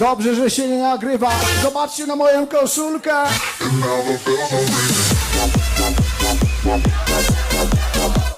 Dobrze, że się nie nagrywa. Zobaczcie na moją koszulkę. Now